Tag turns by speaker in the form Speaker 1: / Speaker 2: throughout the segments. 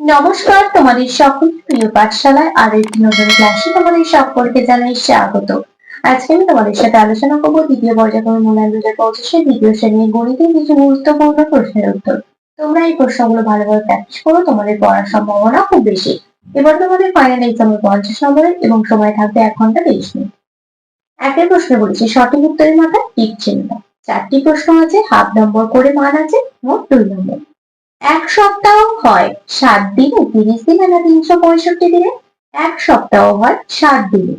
Speaker 1: নমস্কার, তোমাদের সকল প্রিয় পাঠশালায় আর একটি নতুন ক্লাসে তোমাদের সকলকে জানাই স্বাগত। আজকে আমি তোমাদের সাথে আলোচনা করব দ্বিতীয় পর্যায়ক্রমে মূল্যায়ন দু হাজার পঁচিশের দ্বিতীয় শ্রেণির গণিতের কিছু গুরুত্বপূর্ণ প্রশ্নের উত্তর। তোমরা এই প্রশ্নগুলো ভালোভাবে প্র্যাকটিস করো, তোমাদের পড়ার সম্ভাবনা খুব বেশি। এবার তোমাদের ফাইনাল এক্সামে পঞ্চাশ নম্বরের এবং সময় থাকবে এক ঘণ্টা তেইশ মিনিট। একের প্রশ্ন বলেছি, সঠিক উত্তরের মাথায় টিক চিহ্ন। চারটি প্রশ্ন আছে, হাফ নম্বর করে মান আছে, মোট দুই নম্বর। এক সপ্তাহ হয় সাত দিনে, তিরিশ দিনে না তিনশো পঁয়ষট্টি দিনে? এক সপ্তাহ হয় সাত দিনে।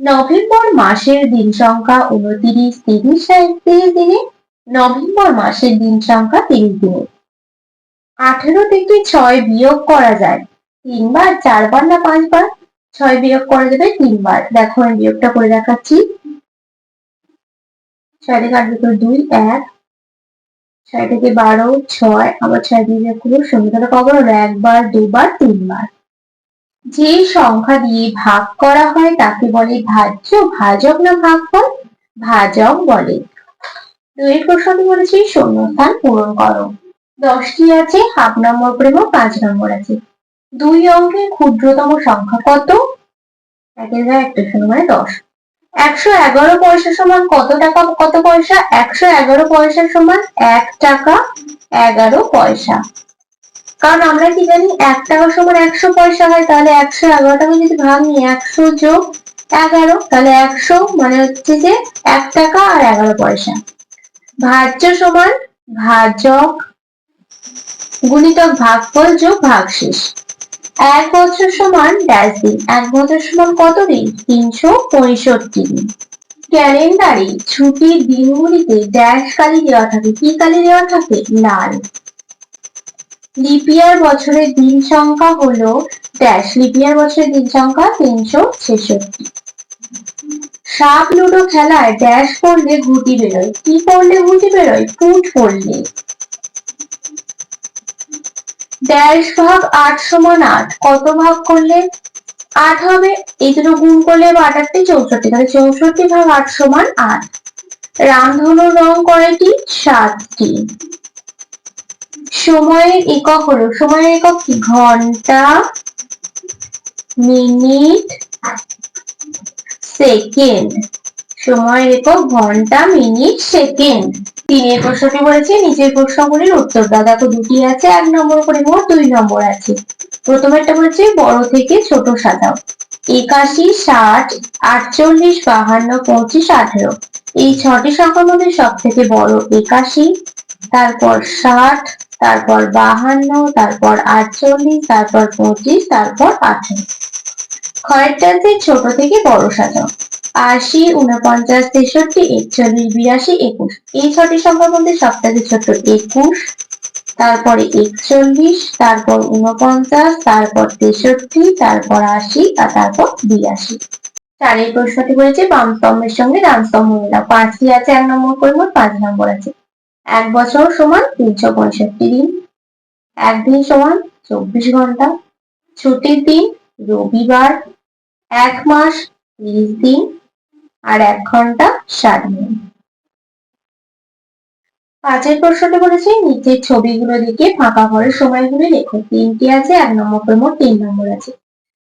Speaker 1: নভেম্বর মাসের দিন সংখ্যা উনতিরিশ, তিরিশ, একত্রিশ দিনে, নভেম্বর মাসের দিন সংখ্যা তিরিশ দিনে। আঠেরো থেকে ছয় বিয়োগ করা যায়, তিনবার, চারবার না পাঁচবার? ছয় বিয়োগ করা যাবে তিনবার। দেখো আমি বিয়োগটা করে দেখাচ্ছি। ছয় থেকে আট দুই, এক ছয় থেকে বারো, ছয়, আবার ছয় দিয়ে তাহলে কবার হলো একবার, দুবার, তিনবার। যে সংখ্যা দিয়ে ভাগ করা হয়, তাকে বলে ভাজ্য, ভাজক না ভাগ ভাগফল ভাজক বলে। দুই প্রশ্নটি বলেছি, শূন্যস্থান পূরণ করো। দশটি আছে, হাফ নম্বর প্রেম পাঁচ নম্বর আছে। দুই অঙ্কের ক্ষুদ্রতম সংখ্যা কত? একের একটা শূন্য মানে দশ। একশো এগারো পয়সা সমান কত টাকা, কত পয়সা? একশো এগারো পয়সা সমান এক টাকা, এগারো পয়সা। কারণ আমরা কি জানি, এক টাকা সমান একশো পয়সা হয়, তাহলে একশো এগারো টাকা যদি ভাঙি একশো যোগ এগারো, তাহলে একশো মানে হচ্ছে যে এক টাকা আর এগারো পয়সা। ভাজ্য সমান ভাজক গুণিতক ভাগফল যোগ ভাগশেষ। এক বছর সমান ড্যাশ দিন এক বছর সমান কত দিন তিনশো পঁয়ষট্টি দিন। ক্যালেন্ডারে ছুটির দিনগুলিতে ড্যাশ কালি দেওয়া থাকে, কি কালি দেওয়া থাকে? লাল। লিপিয়ার বছরের দিন সংখ্যা হলো ড্যাশ লিপিয়ার বছরের দিন সংখ্যা তিনশো ছেষট্টি। সাপ, লুডো খেলায় ড্যাশ পড়লে ঘুটি বেরোয়, কি পড়লে ঘুটি বেরোয়? ফুট পড়লে ড্যাশ ভাগ আট সমান আট। কত ভাগ করলে আট হবে? এই দুটো গুণ করলে আটটি চৌষট্টি। তাহলে চৌষট্টি ভাগ আট সমান আট। রামধনুর রং কয়টি সাতটি। সময়ের একক হলো, সময়ের একক কি? ঘণ্টা, মিনিট, সেকেন্ড। সময়ের একক ঘণ্টা, মিনিট, সেকেন্ড। তিনের প্রশ্নটি বলেছে, নিচের প্রশ্নগুলির উত্তর দাও। দেখো, দুটি আছে, এক নম্বর করে মোট দুই নম্বর আছে। প্রথমেরটা বলেছে, বড় থেকে ছোট সাজাও। একাশি, ষাট, আটচল্লিশ, বাহান্ন, পঁচিশ, আঠেরো। এই ছটি সংখ্যার মধ্যে সব থেকে বড় একাশি, তারপর ষাট, তারপর বাহান্ন, তারপর আটচল্লিশ, তারপর পঁচিশ, তারপর আঠেরো। খয়েরটাতে ছোট থেকে বড় সাজাও। আশি উনপঞ্চাশ তেষট্টি, একচল্লিশ, বিরাশি, একুশ। এই ছটি সংখ্যার মধ্যে সব থেকে ছোট একুশ, তারপরে একচল্লিশ, তারপর উনপঞ্চাশ তারপর তেষট্টি, তারপর আশি, আর তারপর বিরাশি। চারের প্রশ্নটি বলেছে বাম স্তম্ভের সঙ্গে ডান স্তম্ভ মেলাও। পাঁচটি আছে, এক নম্বর করে মোট পাঁচ নম্বর আছে। এক বছর সমান তিনশো পঁয়ষট্টি দিন। একদিন সমান চব্বিশ ঘণ্টা। ছুটির দিন রবিবার। এক মাস তিরিশ দিন। আর এক ঘণ্টা ষাট মিনিট। পাঁচের প্রশ্নটা বলেছে, নিচের ছবিগুলো দেখে ফাঁকা ঘরের সময়গুলি লেখো। তিনটি আছে, এক নম্বর মোট তিন নম্বর আছে।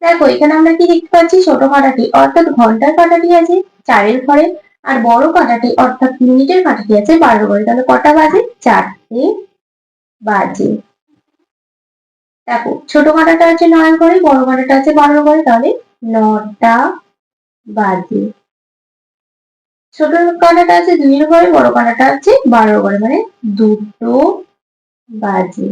Speaker 1: দেখো, এখানে আমরা কি দেখতে পাচ্ছি? ছোট কাঁটাটি, অর্থাৎ ঘণ্টার কাঁটাটি আছে চারের ঘরে, আর বড় কাঁটাটি, অর্থাৎ মিনিটের কাঁটাটি আছে বারো ঘরে। তাহলে কটা বাজে? চারটে বাজে। দেখো, ছোট কাঁটাটা আছে নয় ঘরে, বড় কাঁটাটা আছে বারো ঘরে, তাহলে নটা বাজে। ছোট কাঁটাটা আছে দুইয়ের ঘরে বড় কাঁটাটা আছে বারো ঘরে মানে দুটো বাজে।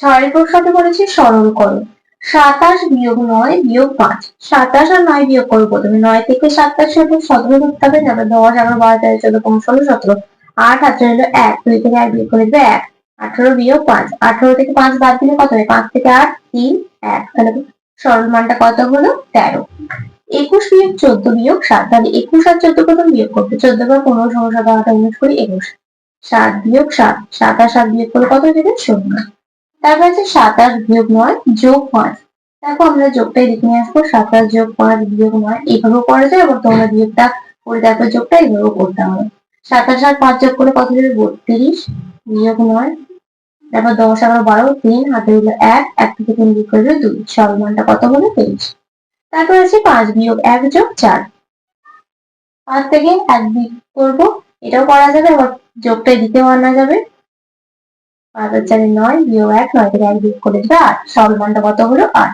Speaker 1: ছয়ের প্রশ্নতে বলেছে সরল করো। সাতাশ বিয়োগ নয় বিয়োগ পাঁচ। সাতাশ আর নয় বিয়োগ করো প্রথমে। নয় থেকে সাতাশ হলো সতেরো ধরতে হবে, তারপরে দশ, এগারো, বারো, তেরো, চোদ্দ, পনেরো, ষোলো, সতেরো, আট, আঠারো হলো এক। দুই থেকে এক বিয়োগ করে দেবে এক। আঠারো বিয়োগ পাঁচ। আঠারো থেকে পাঁচ বাদ দিলে কত হবে? পাঁচ থেকে আট, তিন, এক। তাহলে সরল মানটা কত হলো? তেরো। একুশ বিয়োগ চোদ্দ বিয়োগ সাত। তাহলে একুশ আর চোদ্দ প্রথম বিয়োগ করতে চোদ্দ বার পনেরো সতেরো আঠারো উনিশ কুড়ি একুশ। সাত বিয়োগ সাত। সাত আর সাত বিয়োগ করে কত দেবে শূন্য। তারপর আছে সাতাশ বিয়োগ নয়, যোগ পাঁচ। দেখো আমরা যোগটাই লিখে নিয়ে আসব। সাতাশ যোগ পাঁচ বিয়োগ নয় এভাবেও করা যায়। আবার তোমরা বিয়োগটা করে দেখো যোগটা এভাবেও করতে হবে। সাতাশ আর পাঁচ যোগ করে কত দেবে বত্রিশ বিয়োগ নয়। তারপর দশ এগারো বারো, তিন। হাতে হলো এক। এক থেকে তিন বিয়োগ করে দিলে দুই। সরমানটা কত হলো তেইশ। তারপর আছে পাঁচ বিয়োগ এক যোগ চার। পাঁচ থেকে এক বিয়োগ করব, এটাও করা যাবে, আবার যোগটাই দিতে আনা যাবে। পাঁচ আর চারে নয় বিয়োগ এক, নয় থেকে এক বিয়োগ করে দিলে আট সরমানটা কত হলো? আট।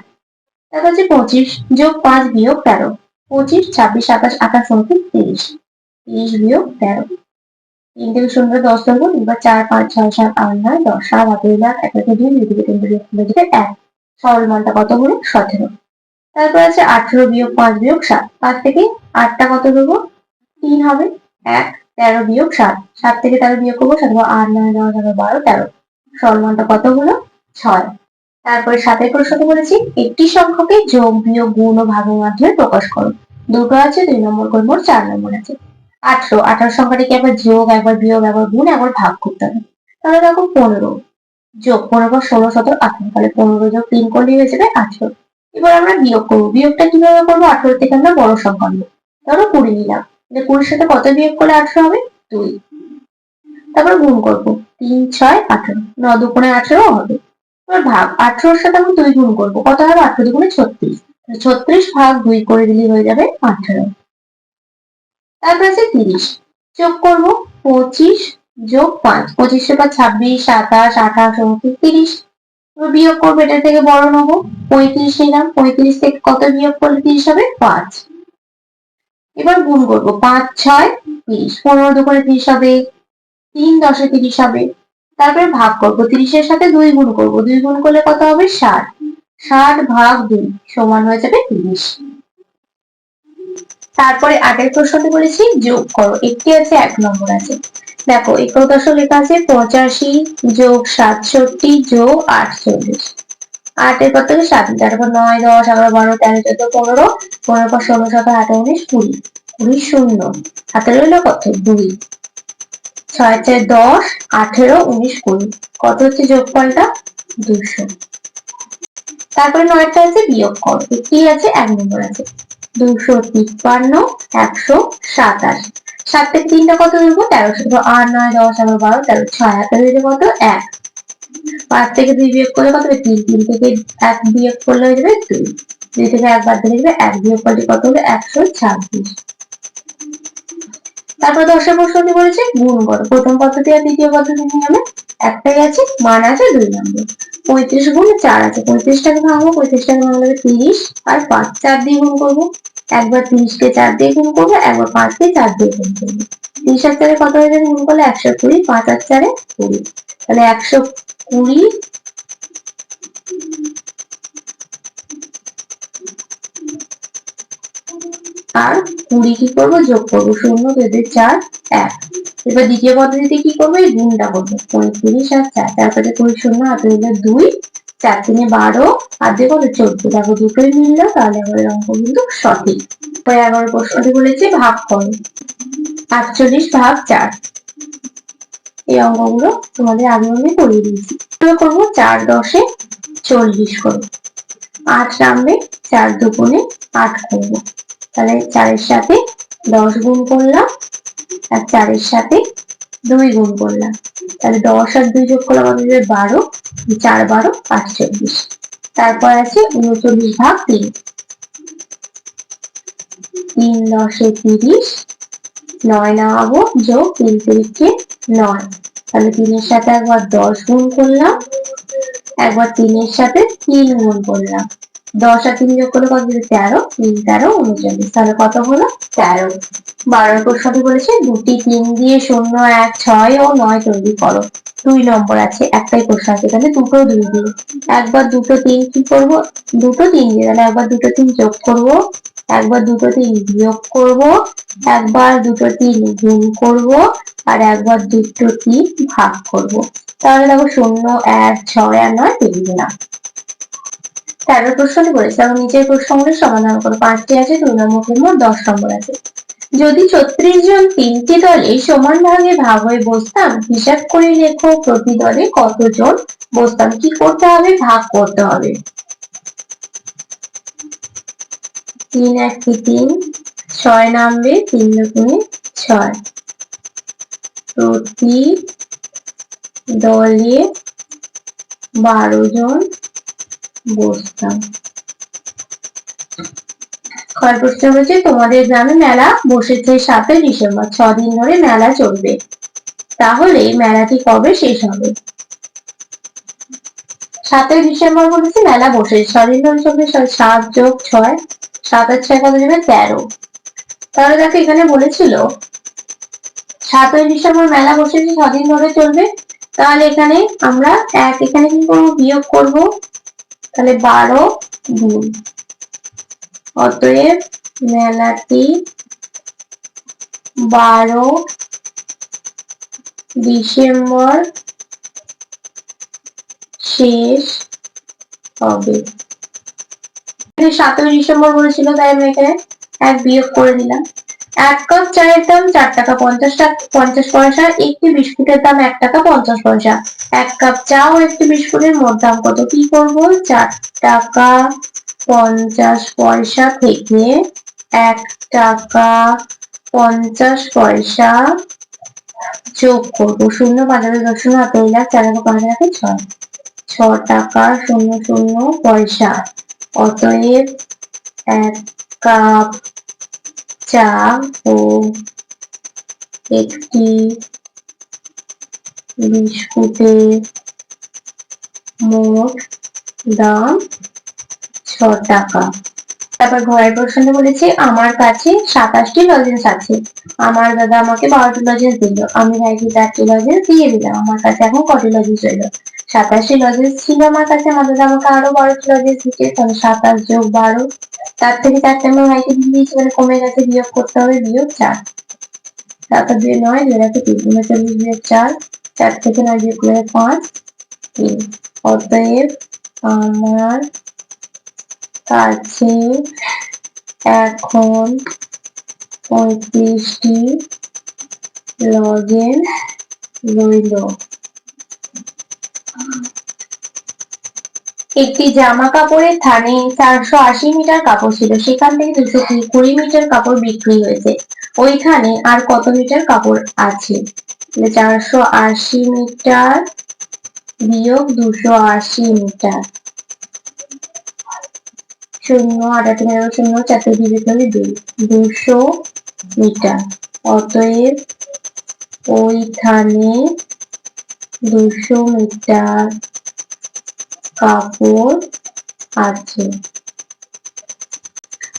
Speaker 1: তারপর হচ্ছে পঁচিশ যোগ পাঁচ বিয়োগ তেরো। পঁচিশ, ছাব্বিশ, সাতাশ, আঠাশ, উনত্রিশ, তিরিশ। তিরিশ বিয়োগ তেরো। তিন থেকে শূন্য দশ ধরবো এবার চার, পাঁচ, ছয়, সাত, আট, নয়, দশ, সাত হাতে এক দুই থেকে তিন থেকে এক। সরল মানটা কত হলো? সতেরো। তারপর আছে আঠেরো বিয়োগ পাঁচ বিয়োগ সাত। পাঁচ থেকে আটটা কত দেবো? তিন হবে। এক, তেরো বিয়োগ সাত। সাত থেকে তেরো বিয়োগ করব সাত আট নয় দশ এগারো বারো, তেরো। সরমানটা কত হলো? ছয়। তারপরে সাতের প্রশ্ন বলেছি, একটি সংখ্যাকে যোগ, বিয়োগ, গুণ ও ভাগের মাধ্যমে প্রকাশ করো। দুটো আছে, দুই নম্বর করে মোট চার নম্বর আছে। আঠারো আঠারো সংখ্যাটিকে একবার যোগ, একবার বিয়োগ, একবার গুণ, একবার ভাগ করতে হবে। তাহলে দেখো পনেরো। যোগ পনেরো, ষোলো, সতেরো, আঠারো। তাহলে পনেরো যোগ তিন করলেই হয়ে যাবে আঠারো। এবার আমরা বিয়োগ করব। বিয়োগটা কীভাবে করব? আঠারো থেকে আমরা বড় সংখ্যা নেব। ধরো কুড়ি নিলাম। কুড়ির সাথে কত বিয়োগ করলে আঠারো হবে? দুই। তারপর গুণ করব। তিন, ছয়, আঠারো। ন দুগুণে আঠারো হবে। এবার ভাগ। আঠারোর সাথে আমি দুই গুণ করব। কত হবে? আঠারো দুগুণে ছত্রিশ। ছত্রিশ ভাগ দুই করে দিলে হয়ে যাবে আঠারো। তারপর আছে তিরিশ। যোগ করব পঁচিশ যোগ পাঁচ। পঁচিশে বা ছাব্বিশ, সাতাশ, আঠাশ, উনত্রিশ, তিরিশ। বিয়োগ করবে, এটা থেকে বড় নেব। পঁয়ত্রিশ নিলাম, পঁয়ত্রিশ থেকে কত বিয়োগ করলে তিরিশ হবে? পাঁচ। এবার গুণ করব, পাঁচ, ছয়, তিরিশ। পনেরো দু করে তিরিশ হবে, তিন দশে তিরিশ হবে। তারপরে ভাগ করব, তিরিশের সাথে দুই গুণ করব। দুই গুণ করলে কত হবে? ষাট। ষাট ভাগ দুই সমান হয়ে যাবে তিরিশ। তারপরে আগের প্রশ্নটি বলেছি, যোগ করো। একটি আছে, এক নম্বর আছে। দেখো একাদশ লেখা আছে, পঁচাশি যোগ সাতষট্টি যোগ আটচল্লিশ। আটের কত থেকে সাত তারপর নয়, দশ এগারো বারো, তেরো, চোদ্দ, পনেরো পনেরো পর ষোলো, সতেরো, আঠারো, উনিশ, কুড়ি। কুড়ি শূন্য। হাতে রইল কত? দুই। ছয় চার দশ, আঠেরো, উনিশ, কুড়ি। কত হচ্ছে যোগ যোগফলটা? দুশো তারপরে নয়টা আছে, বিয়োগ কর। একটি আছে, এক নম্বর আছে। দুশো তিপ্পান্ন, একশো সাতাশ। সাত থেকে তিনটা কত দেবো দেবো আট, নয়, দশ, এগারো, বারো, তেরো, ছয় হাতে হয়ে কত? এক। পাঁচ থেকে দুই বিয়োগ করলে কত হবে? তিন। তিন থেকে এক বিয়োগ করলে হয়ে যাবে দুই। দুই থেকে এক বাদ দিলে যাবে এক। বিয়োগ করলে কত হবে? একশো ছাব্বিশ। তারপর দশের প্রশ্নটি বলেছে? গুণ করো। প্রথম পদ্ধতি আর দ্বিতীয় পদ্ধতি নিয়মে একটাই আছে, মান আছে দুই নম্বর। পঁয়ত্রিশ গুণ চার আছে। পঁয়ত্রিশটাকে ভাঙবো। পঁয়ত্রিশটাকে ভাঙলে তিরিশ। আর পাঁচ, চার দিয়ে গুণ করব। একবার তিরিশকে চার দিয়ে গুণ করব, একবার পাঁচকে চার দিয়ে গুণ করব। তিরিশ আর চারে কত হয়ে যাবে? গুণ করলে একশো কুড়ি, পাঁচ আর চারে কুড়ি। তাহলে একশো কুড়ি আর কুড়ি কি করব? যোগ করব শূন্য দুই চার, এক। এবার দ্বিতীয় পদ্ধতিতে কি করব? এই গুণটা করব। পঁয়ত্রিশ আর চার চার পাঁচে কুড়ি শূন্য, হাতে দুই। চার তিনে বারো, আর দিয়ে কত চোদ্দ। দেখো দুটোই মিললো, তাহলে আমাদের অঙ্ক কিন্তু সঠিক। পরে এগারো প্রশ্নটি বলেছে, ভাগ করো। আটচল্লিশ ভাগ চার। এই অঙ্কগুলো তোমাদের আগে আমি করিয়ে দিয়েছি। এবার করব চার দশে চল্লিশ করব আট নামবে, চার দুগুণে আট করব। তাহলে চারের সাথে দশ গুণ করলাম, আর চারের সাথে দুই গুণ করলাম তাহলে দশ আর দুই যোগ করলাম আমাদের বারো, চার, বারো আটচল্লিশ তারপর আছে উনচল্লিশ ভাগ তিন। তিন দশে তিরিশ, নয় নামাবো যোগ তিন তিরিশে নয়। তাহলে তিনের সাথে একবার দশ গুণ করলাম, একবার তিনের সাথে তিন গুণ করলাম। দশ আর তিন যোগ করলে কত তেরো, তিন, তেরো, উনচল্লিশ। তাহলে কত হলো? তেরো। বারোর প্রশ্নটি বলেছে দুটি তিন দিয়ে শূন্য, এক, ছয় ও নয় তৈরি করো। দুই নম্বর আছে, একটাই প্রশ্ন আছে, তাহলে দুটো দুই দিয়ে। একবার দুটো তিন কি করব? দুটো তিন দিয়ে, তাহলে একবার দুটো তিন যোগ করব। একবার দুটো তিন বিয়োগ করব। একবার দুটো তিন গুণ করব। আর একবার দুটো তিন ভাগ করব। তাহলে দেখো শূন্য, এক, ছয় আর নয় তিন দিলাম তেরো প্রশ্নটি করেছে এবং নিচের প্রশ্নগুলি সমাধান করো। পাঁচটি আছে, দুই নম্বর, দশ নম্বর আছে। যদি ছত্রিশ জন তিনটি দলে সমান ভাগে ভাগ হয়ে বসতাম, হিসাব করে লেখো প্রতি দলে কতজন বসতাম? কি করতে হবে? ভাগ করতে হবে। তিন একটি তিন, ছয় নামবে, তিন দুগুণে ছয়। প্রতি দলে বারো জন বসতাম। প্রশ্ন হচ্ছে তোমাদের গ্রামে মেলা বসেছে সাতই ডিসেম্বর ছ দিন ধরে মেলা চলবে। তাহলে মেলাটি কবে শেষ হবে? সাতই ডিসেম্বর বলেছে মেলা বসে। ছদিন ধরে চলবে সাত যোগ ছয় সাত আর ছয় কত যাবে? তেরো। তাহলে দেখো এখানে বলেছিল, সাতই ডিসেম্বর মেলা বসেছে, ছদিন ধরে চলবে। তাহলে এখানে আমরা এক, এখানে কি করব? বিয়োগ করব। তাহলে বারো, দুই। অতএব মেলাটি বারো ডিসেম্বর শেষ হবে। সাতই ডিসেম্বর বলেছিল, তাই আমি এখানে এক বিয়োগ করে দিলাম। এক কাপ চায়ের দাম চার টাকা পঞ্চাশ টাকা, পঞ্চাশ পয়সা, একটি বিস্কুটের দাম এক টাকা পঞ্চাশ পয়সা। এক কাপ চা ও একটি বিস্কুটের মোট দাম কত? কি করব? চার টাকা পঞ্চাশ পয়সা থেকে এক টাকা পঞ্চাশ পয়সা যোগ করব। শূন্য পাঁচাতে দশ শূন্য লাখ চার টাকা পাঁচ রাখে ছয়। ছ টাকা শূন্য শূন্য পয়সা। অতএব এক কাপ চা ও একটি বিস্কুটের মোট দাম টাকা তারপর ঘরের আমার কাছে সাতাশটি লজেন্স আছে। আমার দাদা আমাকে বারোটি লজেন্স দিল। আমি ভাইকে চারটি লজেন্স দিয়ে দিলাম। আমার কাছে এখন কটি লজেন্স সাতাশটি লজেন্স ছিল আমার কাছে। আমার দাদা আমাকে আরও বারোটি লজেন্স দিচ্ছে। তাহলে সাতাশ যোগ বারো, তার থেকে চারটে আমার ভাইকে দিয়ে দিয়েছি। মানে কমে গেছে, বিয়োগ করতে হবে, বিয়োগ চার। তারপর দুই নয়, দুই রাখে তিন। উনচল্লিশ বিয়োগ চার। চার থেকে নয়, বিয়োগ করে পাঁচ, তিন। অতএব আমার কাছে এখন পঁয়ত্রিশটি লজেন্স রইল। একটি জামা কাপড়ের থানে চারশো আশি মিটার কাপড় ছিল। সেখান থেকে দুশো কুড়ি মিটার কাপড় বিক্রি হয়েছে। ওইখানে আর কত মিটার কাপড় আছে? চারশো আশি মিটার বিয়োগ দুশো আশি মিটার। শূন্য আটাটি মেরো শূন্য চারটে দিবে তাহলে দুই। দুশো মিটার। অতএব ওইখানে দুশো মিটার কাপড় আছে।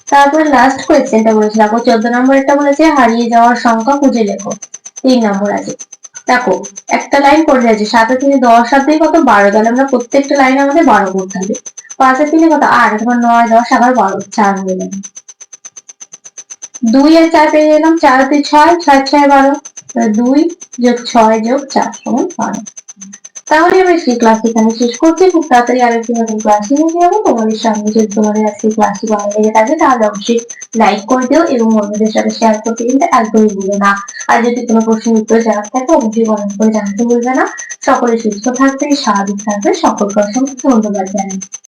Speaker 1: তারপর লাস্ট কোয়েশ্চেনটা বলেছে। দেখো, চোদ্দ নম্বরটা বলেছে, হারিয়ে যাওয়ার সংখ্যা খুঁজে লেখো। তিন নম্বর আছে। দেখো, একটা লাইন করে আছে সাথে থেকে দশ সাত থেকে কত? বারো। তাহলে আমরা প্রত্যেকটা লাইন আমাদের বারো করতে হবে। পাঁচের তিনে কত? আট তোমার নয়, দশ, আবার বারো চার হয়ে গেল। দুই আর চার পেয়ে গেলাম, চার হাতে ছয় ছয় ছয় বারো। দুই যোগ ছয় যোগ চার সমান বারো তাহলে আমি সেই ক্লাস এখানে শেষ করছি। খুব তাড়াতাড়ি আরেকটি নতুন ক্লাসে নিয়ে যাব। তোমাদের সামনে যদি তোমাদের আজকে ক্লাসটি ভালো লেগে থাকে, তাহলে অবশ্যই লাইক করে দিও এবং অন্যদের সাথে শেয়ার করতে কিন্তু একদমই ভুলো না। আর যদি কোনো প্রশ্নের উত্তর জানার থাকে, অবশ্যই কমেন্ট করে জানাতে ভুলবে না। সকলে সুস্থ থাকবে স্বাভাবিক থাকবে সকলকে অসংখ্য ধন্যবাদ জানাই।